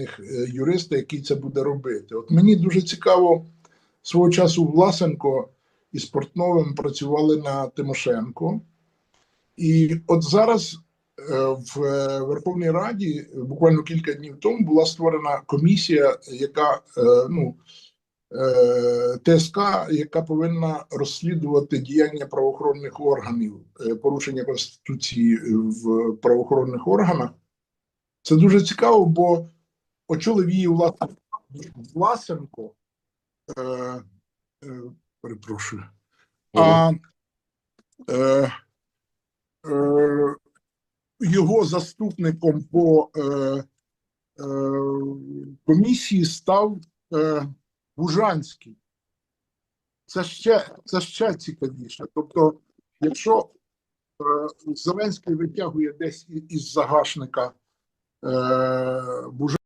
е, юриста, який це буде робити. От мені дуже цікаво свого часу Власенко і Спортновим працювали на Тимошенко. І от зараз е, в е, Верховній Раді буквально кілька днів тому була створена комісія, яка ну. ТСК, яка повинна розслідувати діяння правоохоронних органів, порушення конституції в правоохоронних органах. Це дуже цікаво, бо очолив її Власенко. Е, е, перепрошую. А е, е, його заступником по е, е, комісії став е, Бужанський. Це ще, це ще цікавіше. Тобто, якщо е, Зеленський витягує десь із загашника е, Бужанського,